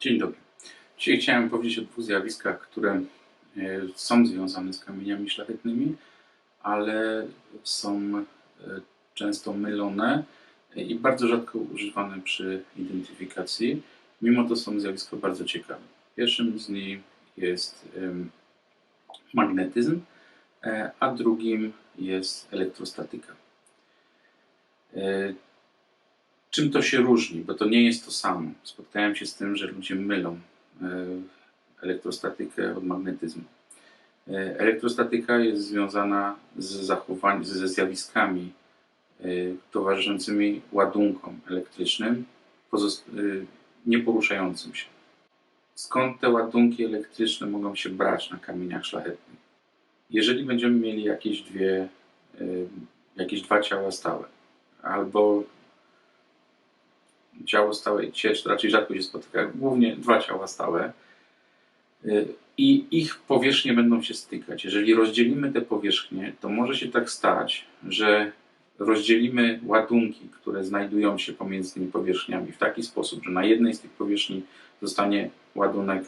Dzień dobry. Dzisiaj chciałem powiedzieć o dwóch zjawiskach, które e, są związane z kamieniami szlachetnymi, ale są e, często mylone i bardzo rzadko używane przy identyfikacji. Mimo to są zjawiska bardzo ciekawe. Pierwszym z nich jest magnetyzm, e, a drugim jest elektrostatyka. Czym to się różni? Bo to nie jest to samo. Spotkałem się z tym, że ludzie mylą e, elektrostatykę od magnetyzmu. E, Elektrostatyka jest związana z zachowaniem, ze zjawiskami e, towarzyszącymi ładunkom elektrycznym nieporuszającym się. Skąd te ładunki elektryczne mogą się brać na kamieniach szlachetnych? Jeżeli będziemy mieli jakieś dwie, jakieś dwa ciała stałe, albo ciało stałe i ciecz, to raczej rzadko się spotyka, głównie dwa ciała stałe y, i ich powierzchnie będą się stykać. Jeżeli rozdzielimy te powierzchnie, to może się tak stać, że rozdzielimy ładunki, które znajdują się pomiędzy tymi powierzchniami w taki sposób, że na jednej z tych powierzchni zostanie ładunek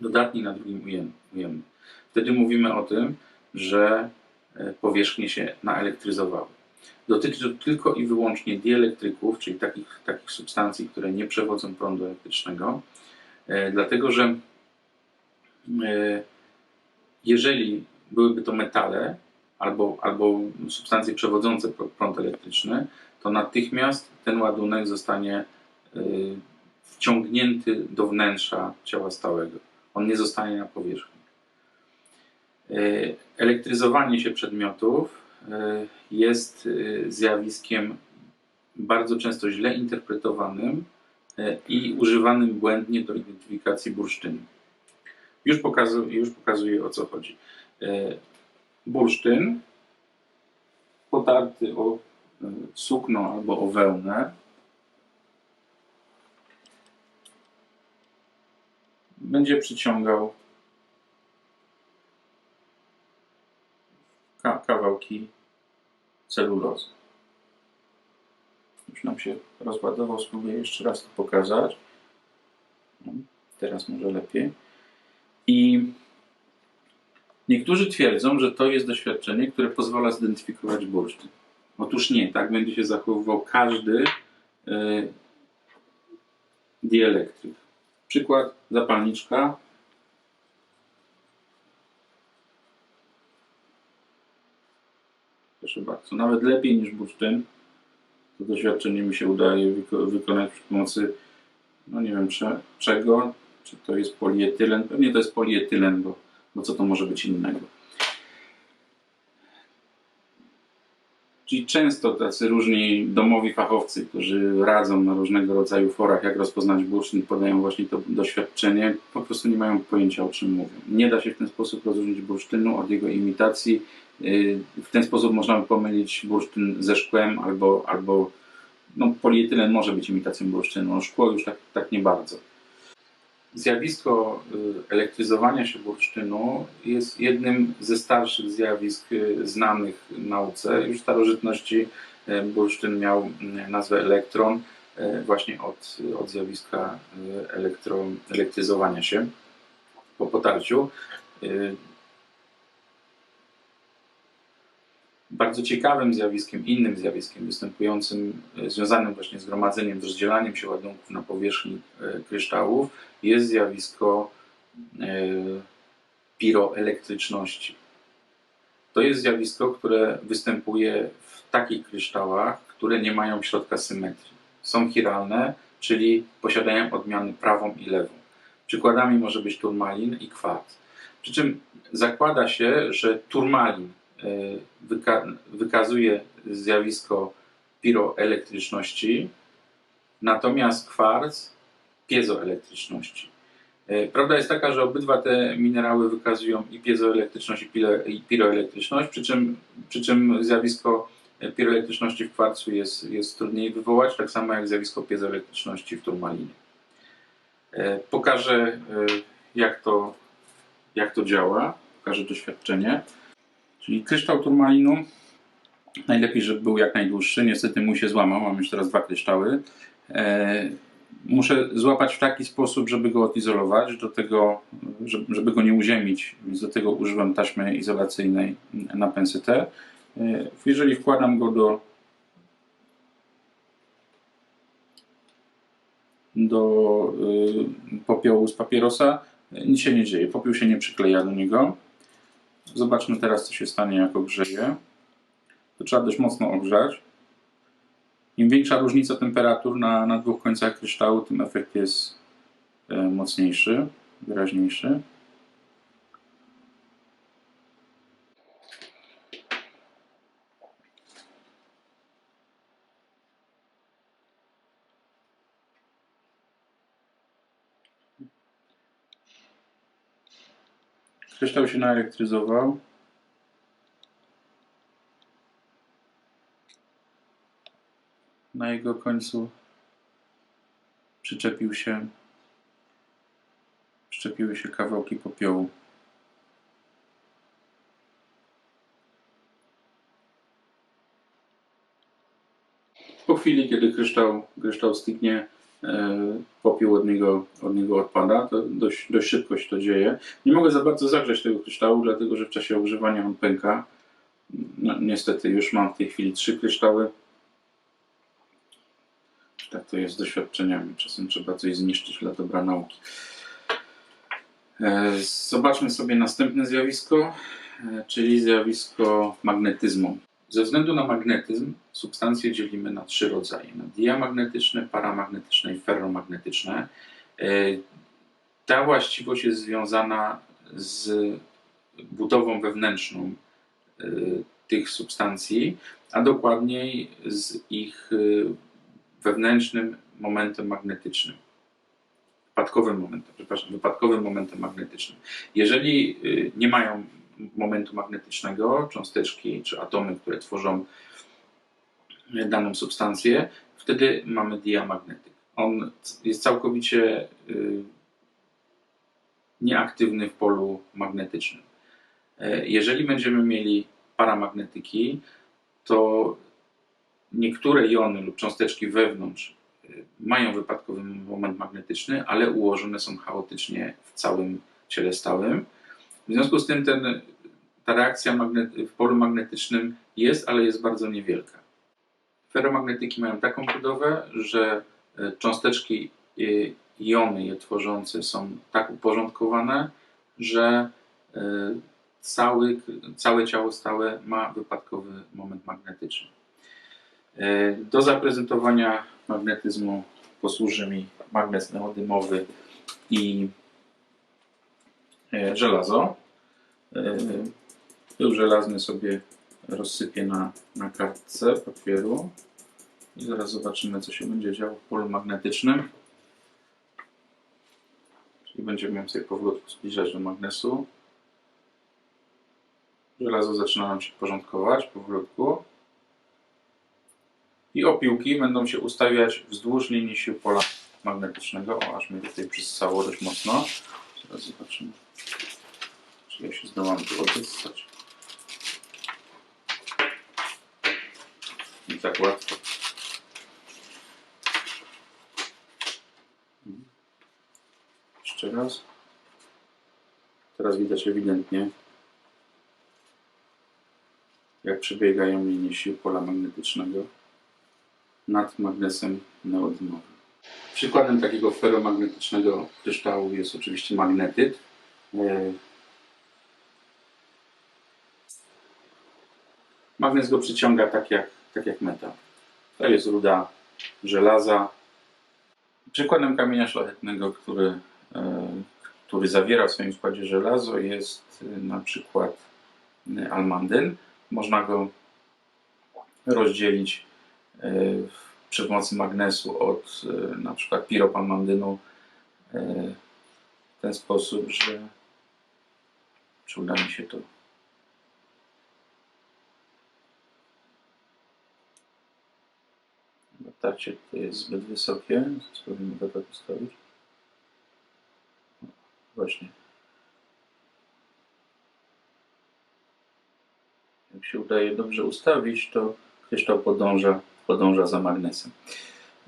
dodatni, na drugim ujem- ujemny. Wtedy mówimy o tym, że e, powierzchnie się naelektryzowały. Dotyczy tylko i wyłącznie dielektryków, czyli takich, takich substancji, które nie przewodzą prądu elektrycznego, e, dlatego że e, jeżeli byłyby to metale albo, albo substancje przewodzące pr- prąd elektryczny, to natychmiast ten ładunek zostanie e, wciągnięty do wnętrza ciała stałego. On nie zostanie na powierzchni. Elektryzowanie się przedmiotów jest e, zjawiskiem bardzo często źle interpretowanym e, i używanym błędnie do identyfikacji bursztynu. Już, pokazu, już pokazuję o co chodzi. E, Bursztyn potarty o e, sukno albo o wełnę będzie przyciągał ka- kawałki celulozy. Już nam się rozładował, spróbuję jeszcze raz to pokazać. No, Teraz może lepiej. I niektórzy twierdzą, że to jest doświadczenie, które pozwala zidentyfikować bursztyn. Otóż nie, tak będzie się zachowywał każdy y, dielektryk. Przykład, zapalniczka. Bardzo, nawet lepiej niż bursztyn. To doświadczenie mi się udaje wyko- wykonać przy pomocy, no nie wiem cze- czego, czy to jest polietylen. Pewnie to jest polietylen, bo, bo co to może być innego. Czyli często tacy różni domowi fachowcy, którzy radzą na różnego rodzaju forach, jak rozpoznać bursztyn, podają właśnie to doświadczenie, po prostu nie mają pojęcia o czym mówią. Nie da się w ten sposób rozróżnić bursztynu od jego imitacji. Yy, W ten sposób można by pomylić bursztyn ze szkłem albo, albo no, polietylen może być imitacją bursztynu, no, szkło już tak, tak nie bardzo. Zjawisko y, elektryzowania się bursztynu jest jednym ze starszych zjawisk y, znanych nauce. Już w starożytności y, bursztyn miał y, nazwę elektron y, właśnie od, od zjawiska y, elektro, elektryzowania się po potarciu. Bardzo ciekawym zjawiskiem, innym zjawiskiem występującym, y, związanym właśnie z gromadzeniem, rozdzielaniem się ładunków na powierzchni y, kryształów jest zjawisko e, piroelektryczności. To jest zjawisko, które występuje w takich kryształach, które nie mają środka symetrii. Są chiralne, czyli posiadają odmiany prawą i lewą. Przykładami może być turmalin i kwarc. Przy czym zakłada się, że turmalin e, wyka- wykazuje zjawisko piroelektryczności, natomiast kwarc piezoelektryczności. E, Prawda jest taka, że obydwa te minerały wykazują i piezoelektryczność, i piroelektryczność, przy czym, przy czym zjawisko e, piroelektryczności w kwarcu jest, jest trudniej wywołać, tak samo jak zjawisko piezoelektryczności w turmalinie. E, Pokażę, e, jak to, jak to działa, pokażę doświadczenie. Czyli kryształ turmalinu, najlepiej, żeby był jak najdłuższy. Niestety mój się złamał, mam już teraz dwa kryształy. E, muszę złapać w taki sposób, żeby go odizolować, do tego, żeby, go nie uziemić, więc do tego używam taśmy izolacyjnej na pensytę. E, Jeżeli wkładam go do do y, popiołu z papierosa, nic się nie dzieje. Popiół się nie przykleja do niego. Zobaczmy teraz, co się stanie, jak ogrzeje. To trzeba dość mocno ogrzać. Im większa różnica temperatur na, na dwóch końcach kryształu, tym efekt jest e, mocniejszy, wyraźniejszy. Kryształ się naelektryzował. Na jego końcu przyczepił się, przyczepiły się kawałki popiołu. Po chwili, kiedy kryształ, kryształ stygnie, popiół od niego, od niego odpada. To dość, dość szybko się to dzieje. Nie mogę za bardzo zagrzać tego kryształu, dlatego że w czasie używania on pęka. No, niestety już mam w tej chwili trzy kryształy. Tak to jest z doświadczeniami. Czasem trzeba coś zniszczyć dla dobra nauki. E, Zobaczmy sobie następne zjawisko, e, czyli zjawisko magnetyzmu. Ze względu na magnetyzm substancje dzielimy na trzy rodzaje: na diamagnetyczne, paramagnetyczne i ferromagnetyczne. E, Ta właściwość jest związana z budową wewnętrzną e, tych substancji, a dokładniej z ich e, wewnętrznym momentem magnetycznym. Wypadkowym momentem, przepraszam, wypadkowym momentem magnetycznym. Jeżeli nie mają momentu magnetycznego, cząsteczki czy atomy, które tworzą y, daną substancję, wtedy mamy diamagnetyk. On jest całkowicie y, nieaktywny w polu magnetycznym. E, Jeżeli będziemy mieli paramagnetyki, to niektóre jony lub cząsteczki wewnątrz mają wypadkowy moment magnetyczny, ale ułożone są chaotycznie w całym ciele stałym. W związku z tym ten, ta reakcja w polu magnetycznym jest, ale jest bardzo niewielka. Ferromagnetyki mają taką budowę, że y, cząsteczki jony je tworzące są tak uporządkowane, że y, cały, całe ciało stałe ma wypadkowy moment magnetyczny. E, Do zaprezentowania magnetyzmu posłuży mi magnes neodymowy i e, żelazo. E, Pył żelazny sobie rozsypię na, na kartce papieru i zaraz zobaczymy, co się będzie działo w polu magnetycznym. Czyli będziemy ją sobie powolutku zbliżać do magnesu. Żelazo zaczyna nam się porządkować powolutku i opiłki będą się ustawiać wzdłuż linii sił pola magnetycznego. O, aż mnie tutaj przyssało dość mocno. Teraz zobaczymy, czy ja się zdołam tu odzyskać. Nie tak łatwo. Mhm. Jeszcze raz. Teraz widać ewidentnie, jak przebiegają linie sił pola magnetycznego nad magnesem neodymowym. Przykładem takiego ferromagnetycznego kryształu jest oczywiście magnetyt. E, Magnes go przyciąga tak jak, tak jak metal. To jest ruda żelaza. Przykładem kamienia szlachetnego, który, e, który zawiera w swoim składzie żelazo jest e, na przykład almandyn. Można go rozdzielić e, przy pomocy magnesu od e, na przykład piropamandynu e, w ten sposób, że czy uda mi się to Tarcie tutaj jest zbyt wysokie, spróbujmy go tak ustawić. Właśnie. Jak się udaje dobrze ustawić, to kryształ podąża, podąża za magnesem.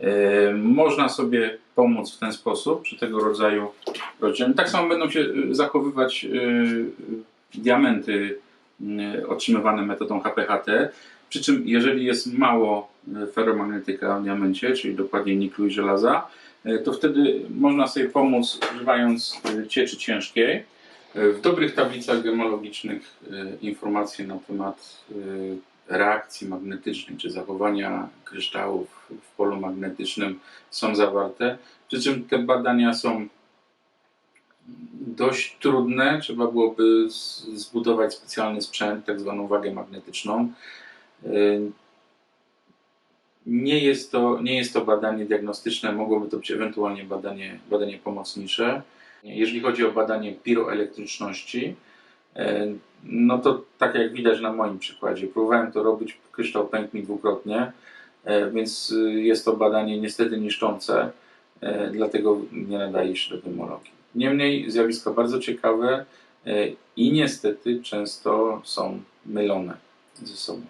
E, Można sobie pomóc w ten sposób przy tego rodzaju rozdzieleniu. Tak samo będą się e, zachowywać e, diamenty otrzymywane metodą HPHT. Przy czym, jeżeli jest mało ferromagnetyka w diamencie, czyli dokładnie niklu i żelaza, to wtedy można sobie pomóc używając cieczy ciężkiej. W dobrych tablicach gemologicznych informacje na temat reakcji magnetycznej czy zachowania kryształów w polu magnetycznym są zawarte. Przy czym te badania są dość trudne. Trzeba byłoby zbudować specjalny sprzęt, tak zwaną wagę magnetyczną. E, Nie jest to, nie jest to badanie diagnostyczne, mogłoby to być ewentualnie badanie, badanie pomocnicze. Jeżeli chodzi o badanie piroelektryczności, no to tak jak widać na moim przykładzie, próbowałem to robić, kryształ pękł mi dwukrotnie, e, więc y, jest to badanie niestety niszczące, e, dlatego nie nadaje się do gemologii. Niemniej zjawiska bardzo ciekawe e, i niestety często są mylone ze sobą.